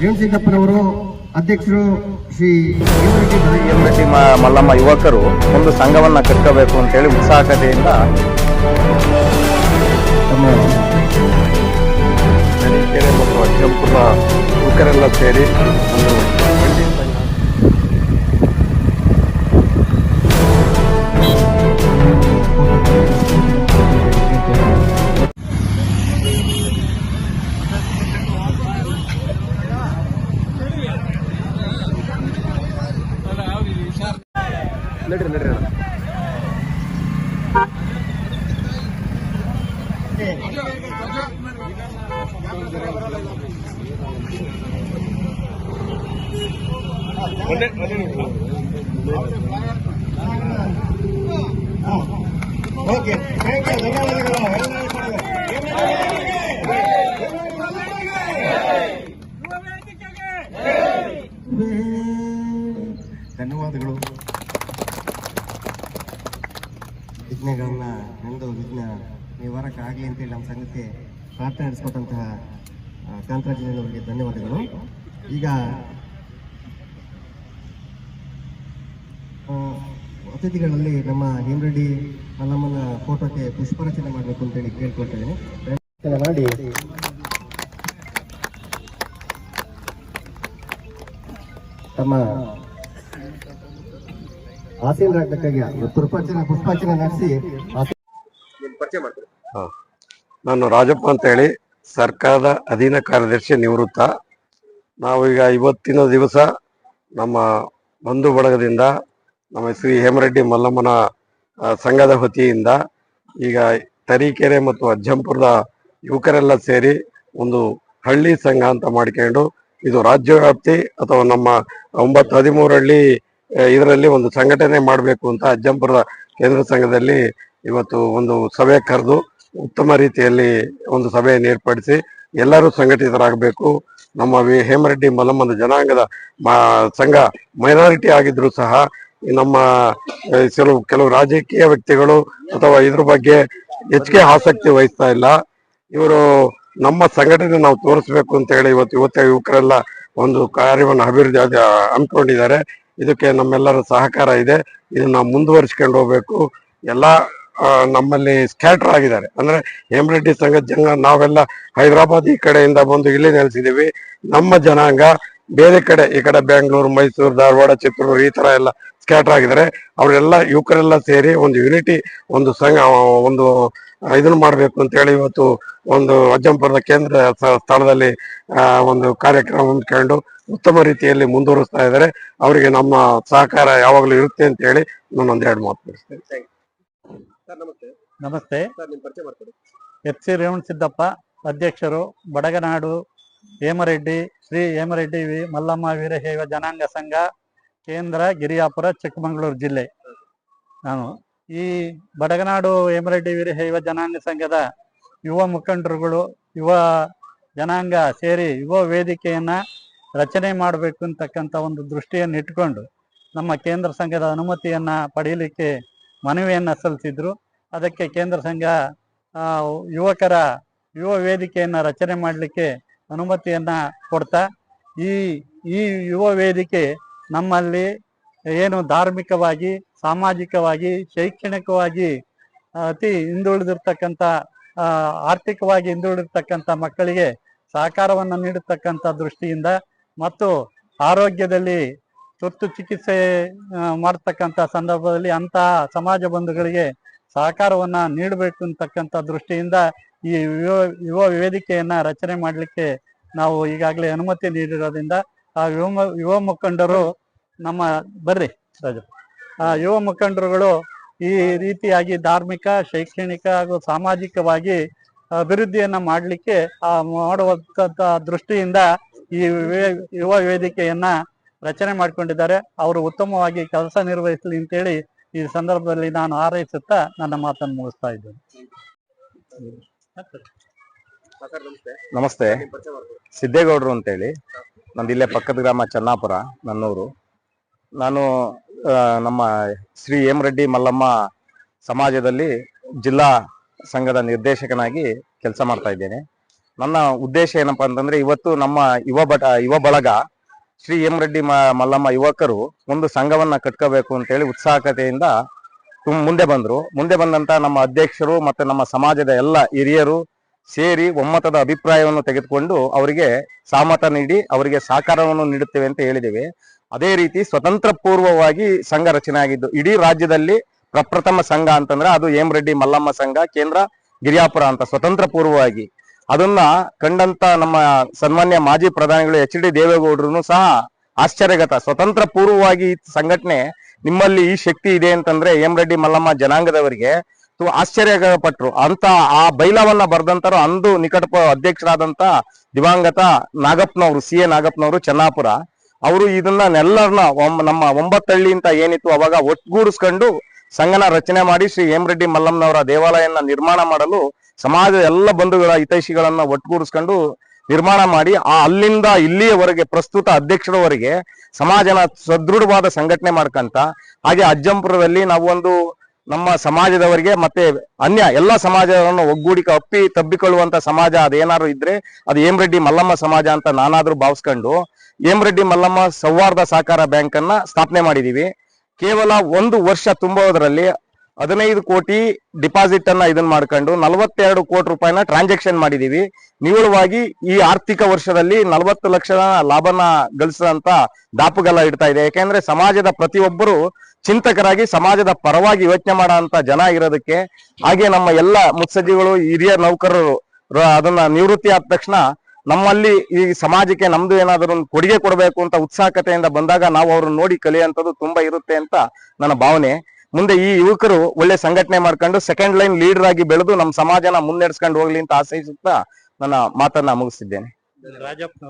ರೇವಣಸಿದ್ದಪ್ಪನವರು ಅಧ್ಯಕ್ಷರು ಶ್ರೀ ಎಂ ರೆಡ್ಡಿ ಮ- ಮಲ್ಲಮ್ಮ ಯುವಕರು ಒಂದು ಸಂಘವನ್ನು ಕಟ್ಟಬೇಕು ಅಂತೇಳಿ ಉತ್ಸಾಹಕತೆಯಿಂದ ನಮ್ಮ ತರೀಕೆರೆ ಮತ್ತು ಅಜ್ಜಂಪುರ ಯುವಕರೆಲ್ಲ ಸೇರಿ ಒಂದು ಓಕೆ ಥ್ಯಾಂಕ್ ಯು ಧನ್ಯವಾದಗಳು. ಧನ್ಯವಾದಗಳು ವಿಘ್ನಗಳನ್ನ ನೆಂದು ವಿಘ್ನ. ನಿವಾರಕ ಆಗಲಿ ಅಂತೇಳಿ ನಮ್ಮ ಸಂಘಕ್ಕೆ ಪ್ರಾರ್ಥನೆ ನಡೆಸ್ಕೊಟ್ಟಂತಹ ಕಾಂತರಾಜನವರಿಗೆ ಧನ್ಯವಾದಗಳು. ಈಗ ಅತಿಥಿಗಳಲ್ಲಿ ನಮ್ಮ ಹೇಮರೆಡ್ಡಿ ಮಲ್ಲಮ್ಮನ ಫೋಟೋಕ್ಕೆ ಪುಷ್ಪರಚನೆ ಮಾಡಬೇಕು ಅಂತೇಳಿ ಕೇಳ್ಕೊಳ್ತೇನೆ. ಮಾಡಿ. ತಮ್ಮ ಆಸೀನರಾಗಬೇಕಾಗಿ ಪುಷ್ಪಾರ್ಚನೆ ಪುಷ್ಪಾರ್ಚನೆ ನಡೆಸಿ ಆಸೀನ ಹಾ. ನಾನು ರಾಜಪ್ಪ ಅಂತ ಹೇಳಿ ಸರ್ಕಾರದ ಅಧೀನ ಕಾರ್ಯದರ್ಶಿ ನಿವೃತ್ತ ನಾವೀಗ ಇವತ್ತಿನ ದಿವಸ ನಮ್ಮ ಬಂಧು ಬಳಗದಿಂದ ನಮ್ಮ ಶ್ರೀ ಹೇಮರೆಡ್ಡಿ ಮಲ್ಲಮ್ಮನ ಸಂಘದ ವತಿಯಿಂದ ಈಗ ತರೀಕೆರೆ ಮತ್ತು ಅಜ್ಜಂಪುರದ ಯುವಕರೆಲ್ಲ ಸೇರಿ ಒಂದು ಹಳ್ಳಿ ಸಂಘ ಅಂತ ಮಾಡ್ಕೊಂಡು ಇದು ರಾಜ್ಯ ವ್ಯಾಪ್ತಿ ಅಥವಾ ನಮ್ಮ ಒಂಬತ್ತು ಹದಿಮೂರು ಹಳ್ಳಿ ಇದರಲ್ಲಿ ಒಂದು ಸಂಘಟನೆ ಮಾಡಬೇಕು ಅಂತ ಅಜ್ಜಂಪುರದ ಕೇಂದ್ರ ಸಂಘದಲ್ಲಿ ಇವತ್ತು ಒಂದು ಸಭೆ ಕರೆದು ಉತ್ತಮ ರೀತಿಯಲ್ಲಿ ಒಂದು ಸಭೆಯನ್ನು ಏರ್ಪಡಿಸಿ ಎಲ್ಲರೂ ಸಂಘಟಿತರಾಗಬೇಕು. ನಮ್ಮ ವಿ- ಹೇಮರೆಡ್ಡಿ ಮಲಮ್ಮನ ಜನಾಂಗದ ಸಂಘ ಮೈನಾರಿಟಿ ಆಗಿದ್ರು ಸಹ ನಮ್ಮ ಕೆಲವು ಕೆಲವು ರಾಜಕೀಯ ವ್ಯಕ್ತಿಗಳು ಅಥವಾ ಇದ್ರ ಬಗ್ಗೆ ಹೆಚ್ಚಿಗೆ ಆಸಕ್ತಿ ವಹಿಸ್ತಾ ಇಲ್ಲ. ಇವರು ನಮ್ಮ ಸಂಘಟನೆ ನಾವು ತೋರಿಸ್ಬೇಕು ಅಂತ ಹೇಳಿ ಇವತ್ತು ಯುವತ ಯುವಕರೆಲ್ಲ ಒಂದು ಕಾರ್ಯವನ್ನು ಅಭಿವೃದ್ಧಿ ಹಮ್ಮಿಕೊಂಡಿದ್ದಾರೆ. ಇದಕ್ಕೆ ನಮ್ಮೆಲ್ಲರ ಸಹಕಾರ ಇದೆ. ಇದನ್ನ ಮುಂದುವರಿಸ್ಕೊಂಡು ಹೋಗ್ಬೇಕು. ಎಲ್ಲಾ ನಮ್ಮಲ್ಲಿ ಸ್ಕ್ಯಾಟರ್ ಆಗಿದ್ದಾರೆ. ಅಂದ್ರೆ ಹೇಮರೆಡ್ಡಿ ಸಂಘ ಜನ, ನಾವೆಲ್ಲ ಹೈದರಾಬಾದ್ ಈ ಕಡೆಯಿಂದ ಬಂದು ಇಲ್ಲಿ ನೆಲೆಸಿದೀವಿ ನಮ್ಮ ಜನಾಂಗ ಬೇರೆ ಕಡೆ, ಈ ಕಡೆ ಬೆಂಗಳೂರು ಮೈಸೂರು ಧಾರವಾಡ ಚಿತ್ರೂರು ಈ ತರ ಎಲ್ಲ ಸ್ಕ್ಯಾಟರ್ ಆಗಿದ್ದಾರೆ. ಅವರೆಲ್ಲ ಯುವಕರೆಲ್ಲ ಸೇರಿ ಒಂದು ಯುನಿಟಿ ಒಂದು ಸಂಘ ಒಂದು ಇದನ್ನ ಮಾಡ್ಬೇಕು ಅಂತ ಹೇಳಿ ಇವತ್ತು ಒಂದು ಅಜ್ಜಂಪುರದ ಕೇಂದ್ರ ಸ್ಥಳದಲ್ಲಿ ಒಂದು ಕಾರ್ಯಕ್ರಮ ಹೊಂದ್ಕೊಂಡು ಉತ್ತಮ ರೀತಿಯಲ್ಲಿ ಮುಂದುವರಿಸ್ತಾ ಇದ್ದಾರೆ. ಅವರಿಗೆ ನಮ್ಮ ಸಹಕಾರ ಯಾವಾಗಲೂ ಇರುತ್ತೆ ಅಂತ ಹೇಳಿ ಒಂದೆರಡು ಮಾತು ತಿಳಿಸ್ತೇನೆ. ನಮಸ್ತೆ. ಎಚ್ ಸಿ ರೇವಣಸಿದ್ದಪ್ಪ ಅಧ್ಯಕ್ಷರು ಬಡಗನಾಡು ಹೇಮರೆಡ್ಡಿ ಶ್ರೀ ಹೇಮರೆಡ್ಡಿ ವಿ ಮಲ್ಲಮ್ಮ ವೀರಶೈವ ಜನಾಂಗ ಸಂಘ ಕೇಂದ್ರ ಗಿರಿಯಾಪುರ ಚಿಕ್ಕಮಗಳೂರು ಜಿಲ್ಲೆ. ನಾನು ಈ ಬಡಗನಾಡು ಹೇಮರೆಡ್ಡಿ ವೀರಶೈವ ಜನಾಂಗ ಸಂಘದ ಯುವ ಮುಖಂಡರುಗಳು ಯುವ ಜನಾಂಗ ಸೇರಿ ಯುವ ವೇದಿಕೆಯನ್ನ ರಚನೆ ಮಾಡಬೇಕು ಅಂತಕ್ಕಂಥ ಒಂದು ದೃಷ್ಟಿಯನ್ನು ಇಟ್ಕೊಂಡು ನಮ್ಮ ಕೇಂದ್ರ ಸಂಘದ ಅನುಮತಿಯನ್ನ ಪಡೆಯಲಿಕ್ಕೆ ಮನವಿಯನ್ನ ಸಲ್ಲಿಸಿದ್ರು. ಅದಕ್ಕೆ ಕೇಂದ್ರ ಸಂಘ ಯುವಕರ, ಯುವ ವೇದಿಕೆಯನ್ನು ರಚನೆ ಮಾಡಲಿಕ್ಕೆ ಅನುಮತಿಯನ್ನ ಕೊಡ್ತಾ. ಈ ಈ ಯುವ ವೇದಿಕೆ ನಮ್ಮಲ್ಲಿ ಏನು ಧಾರ್ಮಿಕವಾಗಿ, ಸಾಮಾಜಿಕವಾಗಿ, ಶೈಕ್ಷಣಿಕವಾಗಿ ಅತಿ ಹಿಂದುಳಿದಿರ್ತಕ್ಕಂಥ ಆರ್ಥಿಕವಾಗಿ ಹಿಂದುಳಿದಿರ್ತಕ್ಕಂಥ ಮಕ್ಕಳಿಗೆ ಸಹಕಾರವನ್ನು ನೀಡತಕ್ಕಂಥ ದೃಷ್ಟಿಯಿಂದ ಮತ್ತು ಆರೋಗ್ಯದಲ್ಲಿ ತುರ್ತು ಚಿಕಿತ್ಸೆ ಮಾಡ್ತಕ್ಕಂಥ ಸಂದರ್ಭದಲ್ಲಿ ಅಂತಹ ಸಮಾಜ ಬಂಧುಗಳಿಗೆ ಸಹಕಾರವನ್ನ ನೀಡಬೇಕು ಅಂತಕ್ಕಂಥ ದೃಷ್ಟಿಯಿಂದ ಈ ಯುವ ಯುವ ವೇದಿಕೆಯನ್ನ ರಚನೆ ಮಾಡಲಿಕ್ಕೆ ನಾವು ಈಗಾಗಲೇ ಅನುಮತಿ ನೀಡಿರೋದ್ರಿಂದ ಆ ಯುವ ಯುವ ಮುಖಂಡರು ನಮ್ಮ, ಬರ್ರಿ ರಾಜು ಆ ಯುವ ಮುಖಂಡರುಗಳು ಈ ರೀತಿಯಾಗಿ ಧಾರ್ಮಿಕ, ಶೈಕ್ಷಣಿಕ ಹಾಗೂ ಸಾಮಾಜಿಕವಾಗಿ ಅಭಿವೃದ್ಧಿಯನ್ನ ಮಾಡಲಿಕ್ಕೆ ಆ ಮಾಡುವಂತ ದೃಷ್ಟಿಯಿಂದ ಈ ಯುವ ವೇದಿಕೆಯನ್ನ ರಚನೆ ಮಾಡಿಕೊಂಡಿದ್ದಾರೆ. ಅವರು ಉತ್ತಮವಾಗಿ ಕೆಲಸ ನಿರ್ವಹಿಸಲಿ ಅಂತೇಳಿ ಈ ಸಂದರ್ಭದಲ್ಲಿ ನಾನು ಹಾರೈಸುತ್ತಾ ನನ್ನ ಮಾತನ್ನು ಮುಗಿಸ್ತಾ ಇದ್ದೇನೆ. ನಮಸ್ತೆ. ಸಿದ್ದೇಗೌಡರು ಅಂತೇಳಿ ನಂದು ಇಲ್ಲೇ ಪಕ್ಕದ ಗ್ರಾಮ ಚನ್ನಾಪುರ, ನನ್ನೂರು. ನಾನು ನಮ್ಮ ಶ್ರೀ ಹೇಮರೆಡ್ಡಿ ಮಲ್ಲಮ್ಮ ಸಮಾಜದಲ್ಲಿ ಜಿಲ್ಲಾ ಸಂಘದ ನಿರ್ದೇಶಕನಾಗಿ ಕೆಲಸ ಮಾಡ್ತಾ ಇದ್ದೇನೆ. ನನ್ನ ಉದ್ದೇಶ ಏನಪ್ಪಾ ಅಂತಂದ್ರೆ, ಇವತ್ತು ನಮ್ಮ ಯುವ ಬಟ, ಯುವ ಬಳಗ ಶ್ರೀ ಎಂ ರೆಡ್ಡಿ ಮಲ್ಲಮ್ಮ ಯುವಕರು ಒಂದು ಸಂಘವನ್ನ ಕಟ್ಕೋಬೇಕು ಅಂತ ಹೇಳಿ ಉತ್ಸಾಹಕತೆಯಿಂದ ಮುಂದೆ ಬಂದ್ರು. ಮುಂದೆ ಬಂದಂತ ನಮ್ಮ ಅಧ್ಯಕ್ಷರು ಮತ್ತೆ ನಮ್ಮ ಸಮಾಜದ ಎಲ್ಲ ಹಿರಿಯರು ಸೇರಿ ಒಮ್ಮತದ ಅಭಿಪ್ರಾಯವನ್ನು ತೆಗೆದುಕೊಂಡು ಅವರಿಗೆ ಸಹಮತ ನೀಡಿ ಅವರಿಗೆ ಸಹಕಾರವನ್ನು ನೀಡುತ್ತೇವೆ ಅಂತ ಹೇಳಿದ್ದೇವೆ. ಅದೇ ರೀತಿ ಸ್ವತಂತ್ರ ಪೂರ್ವವಾಗಿ ಸಂಘ ರಚನೆ ಆಗಿದ್ದು, ಇಡೀ ರಾಜ್ಯದಲ್ಲಿ ಪ್ರಪ್ರಥಮ ಸಂಘ ಅಂತಂದ್ರೆ ಅದು ಎಂ ರೆಡ್ಡಿ ಮಲ್ಲಮ್ಮ ಸಂಘ, ಕೇಂದ್ರ ಗಿರಿಯಾಪುರ ಅಂತ ಸ್ವತಂತ್ರ ಪೂರ್ವವಾಗಿ ಅದನ್ನ ಕಂಡಂತ ನಮ್ಮ ಸನ್ಮಾನ್ಯ ಮಾಜಿ ಪ್ರಧಾನಿಗಳು ಎಚ್ ಡಿ ದೇವೇಗೌಡರು ಸಹ ಆಶ್ಚರ್ಯಗತ, ಸ್ವತಂತ್ರ ಪೂರ್ವವಾಗಿ ಸಂಘಟನೆ ನಿಮ್ಮಲ್ಲಿ ಈ ಶಕ್ತಿ ಇದೆ ಅಂತಂದ್ರೆ ಎಂ ರೆಡ್ಡಿ ಮಲ್ಲಮ್ಮ ಜನಾಂಗದವರಿಗೆ ಆಶ್ಚರ್ಯ ಪಟ್ರು ಅಂತ ಆ ಬೈಲವನ್ನ ಬರೆದಂತರು ಅಂದು ನಿಕಟ ಅಧ್ಯಕ್ಷರಾದಂತ ದಿವಂಗತ ನಾಗಪ್ಪನವರು, ಸಿ ಎ ನಾಗಪ್ಪನವರು ಚೆನ್ನಾಪುರ. ಅವರು ಇದನ್ನ ಒಮ್- ನಮ್ಮ ಒಂಬತ್ತಳ್ಳಿ ಅಂತ ಏನಿತ್ತು ಅವಾಗ ಒಟ್ಟುಗೂಡಿಸ್ಕೊಂಡು ಸಂಘನ ರಚನೆ ಮಾಡಿ ಶ್ರೀ ಎಂ ರೆಡ್ಡಿ ಮಲ್ಲಮ್ಮನವರ ದೇವಾಲಯನ ನಿರ್ಮಾಣ ಮಾಡಲು ಸಮಾಜದ ಎಲ್ಲ ಬಂಧುಗಳ ಹಿತೈಷಿಗಳನ್ನ ಒಟ್ಟುಗೂಡಿಸ್ಕೊಂಡು ನಿರ್ಮಾಣ ಮಾಡಿ ಆ ಅಲ್ಲಿಂದ ಇಲ್ಲಿಯವರೆಗೆ ಪ್ರಸ್ತುತ ಅಧ್ಯಕ್ಷರವರೆಗೆ ಸಮಾಜನ ಸದೃಢವಾದ ಸಂಘಟನೆ ಮಾಡ್ಕಂತ, ಹಾಗೆ ಅಜ್ಜಂಪುರದಲ್ಲಿ ನಾವೊಂದು ನಮ್ಮ ಸಮಾಜದವರಿಗೆ ಮತ್ತೆ ಅನ್ಯ ಎಲ್ಲ ಸಮಾಜವನ್ನು ಒಗ್ಗೂಡಿಕ ಅಪ್ಪಿ ತಬ್ಬಿಕೊಳ್ಳುವಂತ ಸಮಾಜ ಅದೇನಾದ್ರು ಇದ್ರೆ ಅದು ಎಂ ರೆಡ್ಡಿ ಮಲ್ಲಮ್ಮ ಸಮಾಜ ಅಂತ ನಾನಾದ್ರೂ ಭಾವಿಸ್ಕೊಂಡು ಎಂ ರೆಡ್ಡಿ ಮಲ್ಲಮ್ಮ ಸೌಹಾರ್ದ ಸಹಕಾರ ಬ್ಯಾಂಕ್ ಅನ್ನ ಸ್ಥಾಪನೆ ಮಾಡಿದೀವಿ. ಕೇವಲ ಒಂದು ವರ್ಷ ತುಂಬುವುದರಲ್ಲಿ ಹದಿನೈದು ಕೋಟಿ ಡಿಪಾಸಿಟ್ ಅನ್ನ ಇದನ್ನ ಮಾಡ್ಕೊಂಡು ನಲವತ್ತೆರಡು ಕೋಟಿ ರೂಪಾಯಿನ ಟ್ರಾನ್ಸಾಕ್ಷನ್ ಮಾಡಿದೀವಿ. ನಿವ್ವಳವಾಗಿ ಈ ಆರ್ಥಿಕ ವರ್ಷದಲ್ಲಿ ನಲವತ್ತು ಲಕ್ಷ ಲಾಭನ ಗಳಿಸಿದಂತ ದಾಪುಗಲ್ಲ ಇಡ್ತಾ ಇದೆ. ಯಾಕೆಂದ್ರೆ ಸಮಾಜದ ಪ್ರತಿಯೊಬ್ಬರು ಚಿಂತಕರಾಗಿ ಸಮಾಜದ ಪರವಾಗಿ ಯೋಚನೆ ಮಾಡೋ ಜನ ಇರೋದಕ್ಕೆ ಹಾಗೆ ನಮ್ಮ ಎಲ್ಲ ಮುತ್ಸಜ್ಜಿಗಳು, ಹಿರಿಯ ನೌಕರರು ಅದನ್ನ ನಿವೃತ್ತಿ ಆದ ತಕ್ಷಣ ನಮ್ಮಲ್ಲಿ ಈ ಸಮಾಜಕ್ಕೆ ನಮ್ದು ಏನಾದರೂ ಒಂದು ಕೊಡುಗೆ ಕೊಡಬೇಕು ಅಂತ ಉತ್ಸಾಹಕತೆಯಿಂದ ಬಂದಾಗ ನಾವು ಅವ್ರನ್ನ ನೋಡಿ ಕಲಿಯುವಂಥದ್ದು ತುಂಬಾ ಇರುತ್ತೆ ಅಂತ ನನ್ನ ಭಾವನೆ. ಮುಂದೆ ಈ ಯುವಕರು ಒಳ್ಳೆ ಸಂಘಟನೆ ಮಾಡ್ಕೊಂಡು ಸೆಕೆಂಡ್ ಲೈನ್ ಲೀಡರ್ ಆಗಿ ಬೆಳೆದು ನಮ್ಮ ಸಮಾಜನ ಮುನ್ನಡೆಸ್ಕೊಂಡು ಹೋಗ್ಲಿ ಅಂತ ಆಶಿಸುತ್ತಾ ನನ್ನ ಮಾತನ್ನ ಮುಗಿಸಿದ್ದೇನೆ ರಾಜಪ್ಪನವರು